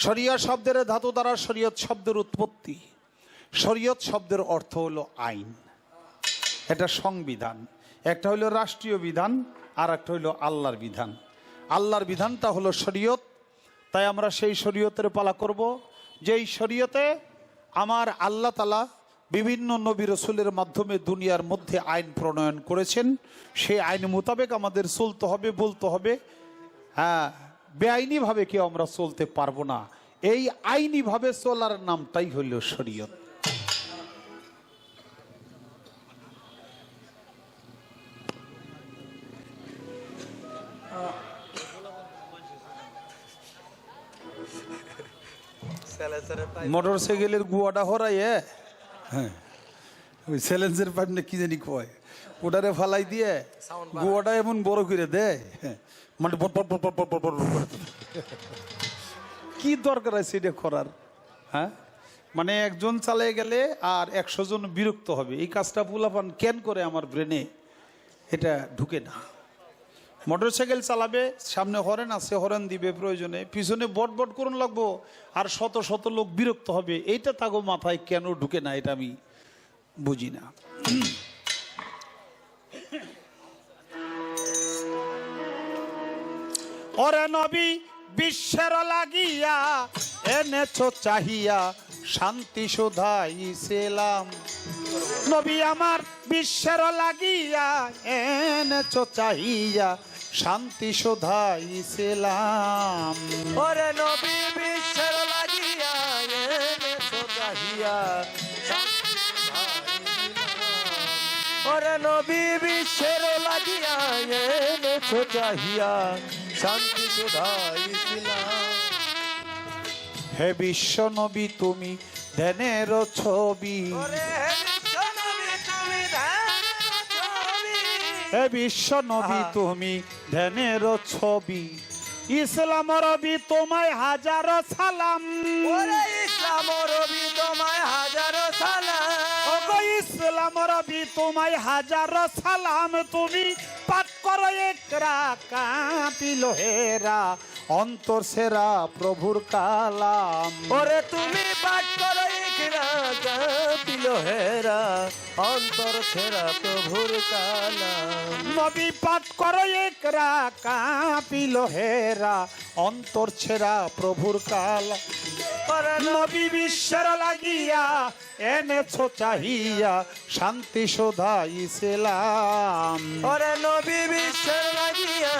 শরিয়া শব্দের ধাতু দ্বারা শরীয়ত শব্দের উৎপত্তি। শরীয়ত শব্দের অর্থ হলো আইন। এটা সংবিধান। একটা হলো রাষ্ট্রীয় বিধান আর একটা হলো আল্লাহর বিধান। আল্লাহর বিধানটা হলো শরীয়ত, তাই আমরা সেই শরীয়তের পালা করব। যেই শরীয়তে আমার আল্লাহ তালা বিভিন্ন নবী রসুলের মাধ্যমে দুনিয়ার মধ্যে আইন প্রণয়ন করেছেন, সেই আইন মোতাবেক আমাদের চলতে হবে, বলতে হবে। হ্যাঁ বেআইনিভাবে কেউ আমরা চলতে পারব না। এই আইনিভাবে চলার নামটাই হইল শরীয়ত। মোটর সাইকেলের গুয়াটা হরাইয়ে। হ্যাঁ। ওই চ্যালেঞ্জের পাইপ না কি জানি কয়? ওটারে ফালাই দিয়ে গুয়াটা এমন বড় করে দেয় মানে কি দরকার আছে এটা করার? হ্যাঁ? মানে একজন চালিয়ে গেলে আর একশো জন বিরক্ত হবে। এই কাজটা পুলাপান কেন করে আমার ব্রেনে এটা ঢুকে না। মোটরসাইকেল চালাবে সামনে হরেন আছে হরেন দিবে প্রয়োজনে। পিছনে বট বট করুন লাগবো। আর শত শত লোক বিরক্ত হবে। এইটা তাগো মাথায় কেন ঢুকে না এটা আমি? বুঝি না। ওরে নবী, বিশ্বের লাগিয়া এনেছো চাহিয়া, শান্তি শোধাইছিলাম নবী আমার, বিশ্বের লাগিয়া এনেছো চাহিয়া, শান্তি শোধাইছিলাম ওরে নবী, বিশ্বের লাগিয়া এনেছো চাহিয়া ওরে নবী বিশ্বের লাগিয়া এনেছো চাহিয়া শান্তি হে বিশ্ব নবী তুমি ধ্যানের ছবি। হে বিশ্ব নবী তুমি ধ্যানের ছবি। ইসলাম রবি তোমায় হাজারো সালাম। ইসলাম রবি তোমায় ইসলাম রবি, তোমায় হাজার সালাম তুমি পাঠ করো একরা কাঁপিল হেরা, অন্তর সেরা প্রভুর কালাম। ওরে তুমি পাঠ করো ইকরা কাঁপিল হেরা অন্তর ছেড়া প্রভুর কালাম নবী পাঠ করো একরা কাঁপিল হেরা অন্তর ছেড়া প্রভুর ওরে নবী বিশ্বের লাগিয়া এনেছো চাহিয়া শান্তি শোধা ইসলাম ওরে নবী বিশ্বের লাগিয়া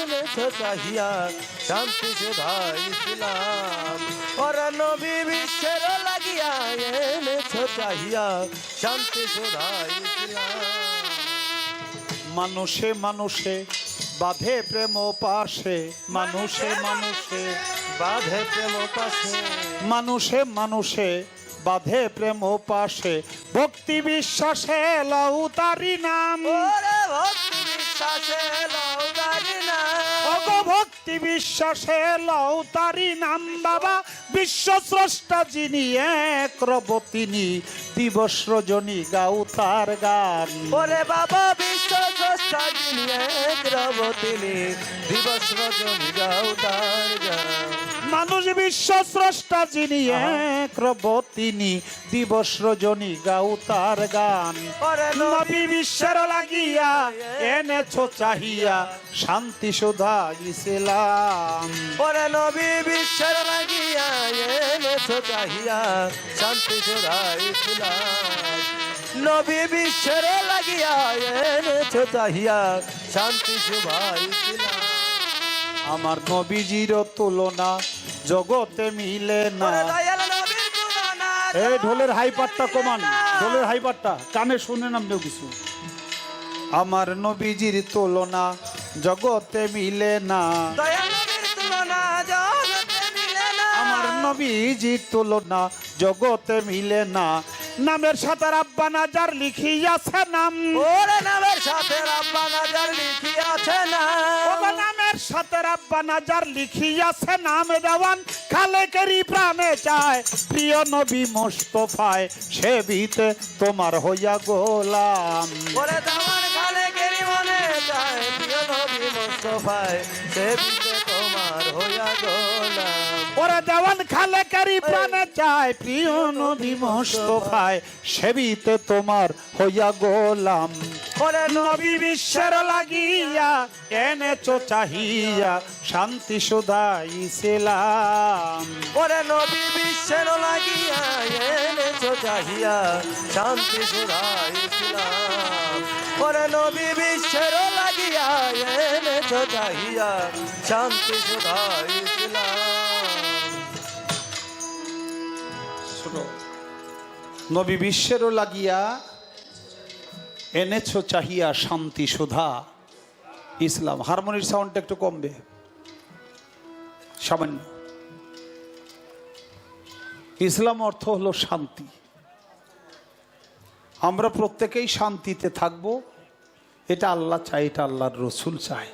এনেছো চাহিয়া শান্তি সুধা ইসলাম ওরে নবী বিশ্বের মানুষে মানুষে বাধে প্রেম পাশে, মানুষে মানুষে বাধে প্রেম পাশে। মানুষে মানুষে বাধে প্রেম পাশে, ভক্তি বিশ্বাসে লউ তারি নাম। ভক্তি বিশ্বাসে অগ ভক্তি বিশ্বাসে লও তারি নাম বাবা। বিশ্ব স্রষ্টা যিনি এক রব তিনি দিবস রজনী গাউ তার গান। ওরে বাবা বিশ্ব স্রষ্টা যিনি এক রব তিনি দিবস রজনী গাও তার গান। মানুষ বিশ্ব স্রষ্টা যিনি এক রব তিনি দিবস রজনী গাউ তার গান নবী বিশ্বের লাগিয়া এনেছো চাহিয়া শান্তি সুধা ইসলাম ওরে নবী বিশ্বের লাগিয়া এনেছো চাহিয়া শান্তি সুধা ইসলাম নবী বিশ্বের লাগিয়া এনেছো চাহিয়া শান্তি সুভাই ইসলাম আমার নবীজির তুলনা জগতে মিলে না। এই ঢোলের হাইপারটা কমান ঢোলের হাইপারটা কানে শুনে নামলেও কিছু। আমার নবীজির তুলনা জগতে মিলে না। আমার নবীজির তুলনা জগতে মিলে না। নামের সাথে রাব্বানা যার লিখিয়াছে নাম। ওরে নামের সাথে রাব্বা নাজার লিখিয়াছে না। ওগো নামের সাথে রাব্বানা যার লিখিয়াছে নাম দেওয়ান খালেকেরই প্রাণে চায়। প্রিয় নবী মোস্তফায় তোমার হইয়া গোলাম। ওরে দামান খালে মনে চায় প্রিয় নবী মুস্তফায় সে ওরা দেওয়ান খালে কারি প্রাণে চায় প্রিয় নবী মোস্তফায় সেবিতে তোমার হইয়া গোলাম। ওরে নবী বিশ্বের লাগিয়া এনেছো চাহিয়া শান্তি সুধা ইসলাম ওরে নবী বিশ্বের লাগিয়া এনেছো চাহিয়া শান্তি সুরাই ইসলাম ওরে নবী বিশ্বের লাগিয়া এনেছো চাহিয়া শান্তি শোনো, নবী বিশ্বেরও লাগিয়া এনেছো চাহিয়া শান্তি সুধা। ইসলাম, হারমোনির সাউন্ডটা একটু কমবে। সামান্য। ইসলাম অর্থ হলো শান্তি। আমরা প্রত্যেকেই শান্তিতে থাকব। এটা আল্লাহ চাই এটা আল্লাহর রসুল চায়।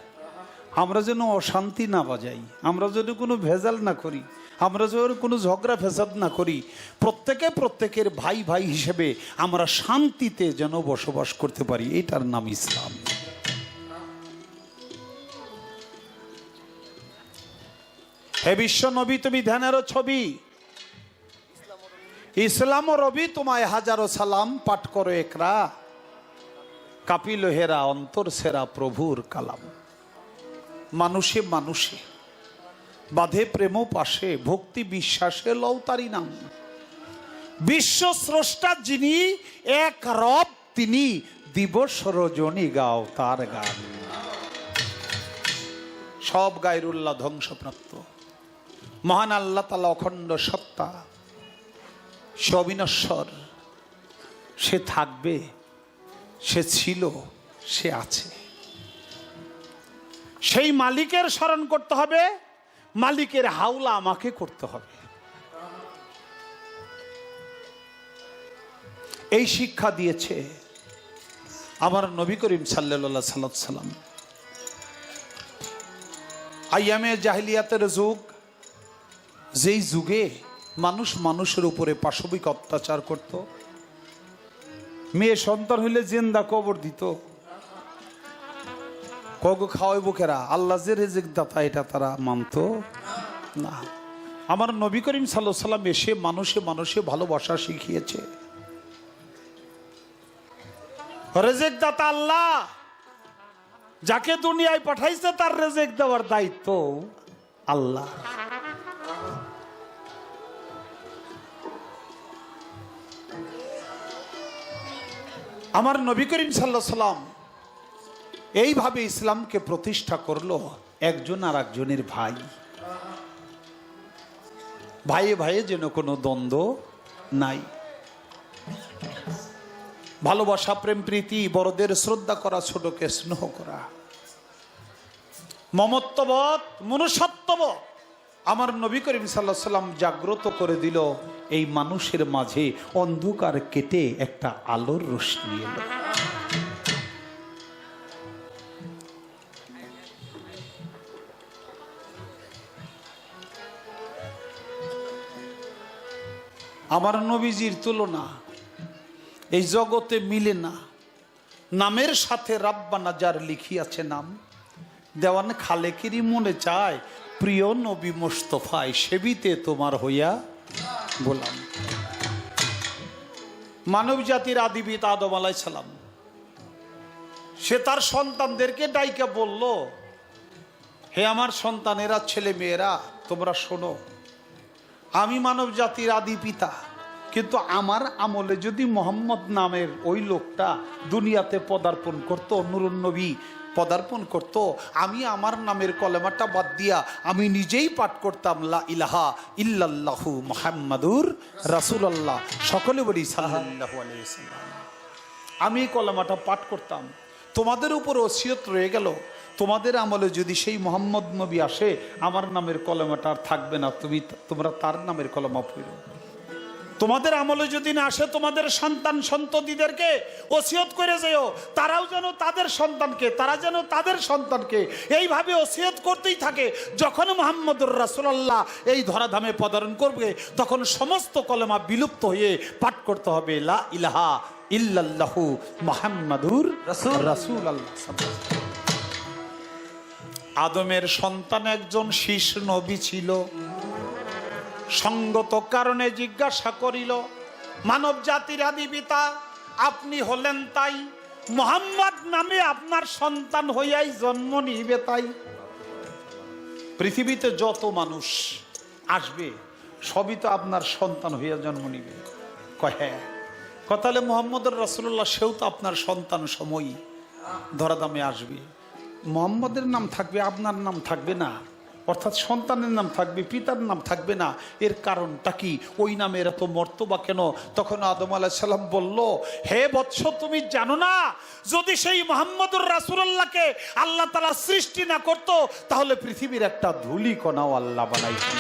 আমরা যেন অশান্তি না বাজাই, আমরা যেন কোনো ভেজাল না করি, আমরা যেন কোনো ঝগড়া ফেসাদ না করি, প্রত্যেকে প্রত্যেকের ভাই ভাই হিসেবে আমরা শান্তিতে যেন বসবাস করতে পারি, এটার নাম ইসলাম। হে বিশ্ব নবী, তুমি ধ্যানেরও ছবি। ইসলাম রবি, তোমায় হাজারো সালাম পাঠ করো একরা। কাপিল হেরা, অন্তর সেরা প্রভুর কালাম। মানুষে মানুষে, বাধে প্রেম পাশে, ভক্তি বিশ্বাসে লৌতারি নাম। বিশ্ব স্রষ্টা যিনি, এক রব তিনি, দিবস রজনী গাও তার গান। সব গায়রুল্লাহ ধ্বংসপ্রাপ্ত। মহান আল্লাহ তালা অখণ্ড সত্তা। সে অবিনশ্বর সে থাকবে সে ছিল, সে আছে। সেই মালিকের স্মরণ করতে হবে, মালিকের হাওলা আমাকে করতে হবে। এই শিক্ষা দিয়েছে আমার নবী করিম সাল্লা সাল্লাম আইয়ামে জাহিলিয়াতের যুগ, যেই যুগে মানুষ মানুষের উপরে পাশবিক অত্যাচার করত মেয়ে সন্তান হইলে জেন্দা কবর দিত। কগ খাওয়াই বুকেরা আল্লাহ যে রেজেক দাতা, এটা তারা মানতো? না। আমার নবী করিম সাল্লাম এসে মানুষে মানুষে ভালোবাসা শিখিয়েছে। রেজেক দাতা আল্লাহ, যাকে দুনিয়ায় পাঠাইছে তার রেজেক দেওয়ার দায়িত্ব আল্লাহ। আমার নবী করিম সাল্লাহ সাল্লাম এইভাবে ইসলামকে প্রতিষ্ঠা করল একজন আর একজনের ভাই। ভাইয়ে ভাইয়ে যেন কোনো দ্বন্দ্ব নাই। ভালোবাসা, প্রেম, প্রীতি, বড়দের শ্রদ্ধা করা, ছোটকে স্নেহ করা। মমত্ববোধ, মনুষ্যত্ববোধ। আমার নবী করিম সাল্লাহ সাল্লাম জাগ্রত করে দিল, এই মানুষের মাঝে অন্ধকার কেটে একটা আলোর রশ্মি এলো। আমার নবীজির তুলনা এই জগতে মিলে না। নামের সাথে রাব্বানা যার লিখিয়াছে নাম, দেওয়ান খালেকেরই মনে চায় প্রিয় নবী মোস্তফায় সেবিতে তোমার হইয়া বললাম মানব জাতির আদিবিত আদম সালাম, সে তার সন্তানদেরকে ডাইকা বলল, হে আমার সন্তানেরা ছেলে মেয়েরা তোমরা শোনো, আমি মানব জাতির আদি পিতা, কিন্তু আমার আমলে যদি মোহাম্মদ নামের ওই লোকটা দুনিয়াতে পদার্পণ করত নুরুন নবী পদার্পণ করত, আমি আমার নামের কলেমাটা বাদ দিয়া আমি নিজেই পাঠ করতাম, লা ইলাহা ইল্লাল্লাহু মোহাম্মদুর রাসূলুল্লাহ। সকলে বলি ওয়াসাল্লাম। আমি কলেমাটা পাঠ করতাম। তোমাদের উপর ওসিয়ত রয়ে গেল। তোমাদের আমলে যদি সেই মোহাম্মদ নবী আসে, আমার নামের কলেমাটা আর থাকবে না। তুমি, তোমরা তার নামের কলেমা পড়ো। তোমাদের আমলে যদি না আসে তোমাদের সন্তান সন্ততিদেরকে ওসিয়ত করে যেও তারাও যেন তাদের সন্তানকে তারা যেন তাদের সন্তানকে এইভাবে ওসিয়ত করতেই থাকে। যখন মোহাম্মদুর রাসুলাল্লাহ এই ধরাধামে পদারণ করবে তখন সমস্ত কলেমা বিলুপ্ত হয়ে পাঠ করতে হবে লা ইলাহা ইল্লাল্লাহু মোহাম্মদুর রাসূল। আল্লাহ আদমের সন্তান একজন শীষ নবী ছিল। সঙ্গত কারণে জিজ্ঞাসা করিল, মানব জাতির আদি পিতা, আপনি হলেন তাই। মোহাম্মদ নামে আপনার সন্তান হইয়াই জন্ম নিবে তাই। পৃথিবীতে যত মানুষ আসবে, সবই তো আপনার সন্তান হইয়া জন্ম নিবে। কয় হ্যাঁ। কথালে মোহাম্মদ রসুল্লাহ সেও তো আপনার সন্তান সময়ই ধরাদামে আসবে। মোহাম্মদের নাম থাকবে, আপনার নাম থাকবে না। অর্থাৎ সন্তানের নাম থাকবে পিতার নাম থাকবে না। এর কারণটা কি? ওই নামের এত মর্তবা কেন? তখন আদম আলাহিসাল্লাম বলল হে বৎস তুমি জানো না? যদি সেই মোহাম্মদুর রাসুল্লাহকে আল্লাহ তালা সৃষ্টি না করতো তাহলে পৃথিবীর একটা ধুলি কণাও আল্লাহ বানাইতেন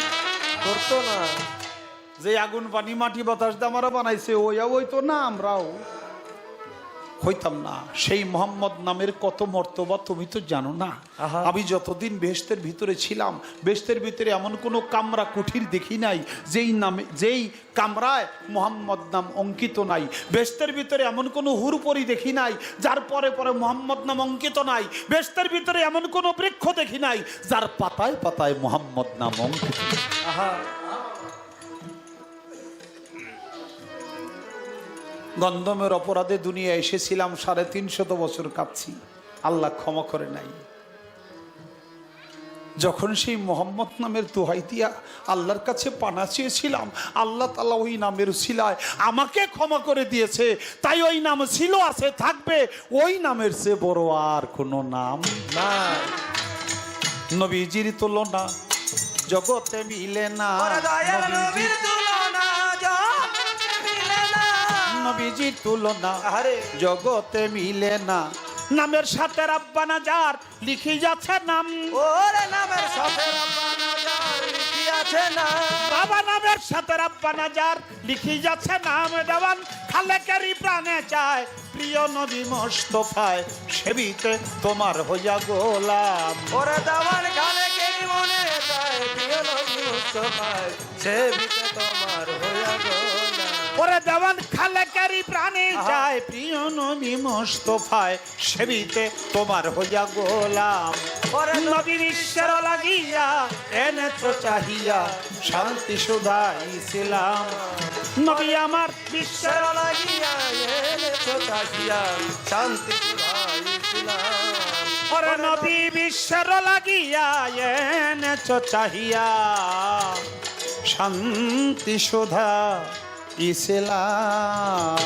করতো না। যে আগুন পানি মাটি বাতাস দামারা বানাইছে ওই ওই তো না আমরাও। হইতাম না। সেই মোহাম্মদ নামের কত মর্তবা তুমি তো জানো না। আমি যতদিন বেহেস্তের ভিতরে ছিলাম বেহেস্তের ভিতরে এমন কোনো কামরা কুঠির দেখি নাই যেই নামে যেই কামরায় মোহাম্মদ নাম অঙ্কিত নাই। বেহেস্তের ভিতরে এমন কোনো হুরপরি দেখি নাই যার পরে পরে মোহাম্মদ নাম অঙ্কিত নাই। বেহেস্তের ভিতরে এমন কোনো বৃক্ষ দেখি নাই যার পাতায় পাতায় মোহাম্মদ নাম অঙ্কিত আহা। গন্ধমের অপরাধে দুনিয়া এসেছিলাম সাড়ে তিনশত বছর কাঁদছি। আল্লাহ ক্ষমা করে নাই। যখন সেই মোহাম্মদ নামের দোহাই দিয়া আল্লাহর কাছে পানা চেয়েছিলাম আল্লাহ তালা ওই নামের শিলায় আমাকে ক্ষমা করে দিয়েছে। তাই ওই নাম ছিল আছে থাকবে। ওই নামের সে বড় আর কোনো নাম না নবীজির তুলনা জগতে মিলে না। নবীজির- নবীজির তুলনা। জগতে মিলে না। নামের সাথে রাব্বানা যার লিখি যাচ্ছে নাম। ওরে নামের সাথে রব্বানা যার লিখিয়াছে না বাবা নামের সাথে রাব্বানা যার লিখি যাচ্ছে নাম। দেওয়ান খালেকেরই প্রাণে চায় প্রিয় নবী মোস্তফায় সেবিতে তোমার হইয়া গোলাম। ওরে দাওয়ার গানে মনে চায় প্রিয় নবী মুস্তফায় সে বিতে তোমার হইয়া গোলা ওরে দেওয়ান খালেকেরই প্রাণে চায়। প্রিয় নবী মোস্তফায় সেবিতে তোমার হইয়া গোলাম। ওরে নবী বিশ্বের লাগিয়া এনেছো চাহিয়া শান্তি সুধাইছিলাম নবী আমার ঈশ্বর লাগিয়া এনেছো চাহিয়া শান্তি সুধাইছিলাম ওরে নবী বিশ্বের লাগিয়া এনেছো চাহিয়া শান্তি সুধা ইসলাম।